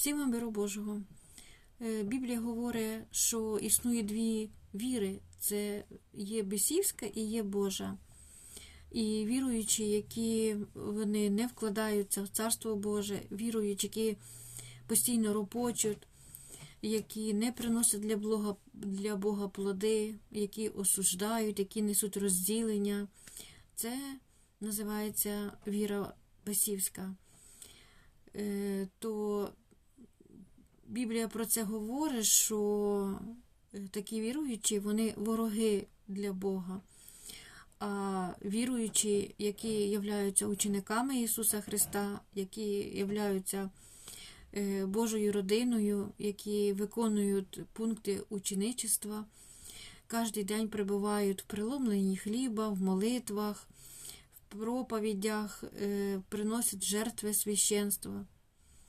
Всім вам Божого. Е, Біблія говорить, що існує дві віри: це є бесівська і є Божа. І віруючі, які вони не вкладаються в Царство Боже, віруючі, які постійно ропочуть, які не приносять для Бога, для Бога плоди, які осуждають, які несуть розділення. Це називається віра бесівська. Е, То Біблія про це говорить, що е, такі віруючі, вони вороги для Бога. А віруючі, які являються учениками Ісуса Христа, які являються е, Божою родиною, які виконують пункти ученичества, кожен день перебувають в приломленні хліба, в молитвах, в проповідях, е, приносять жертви священства.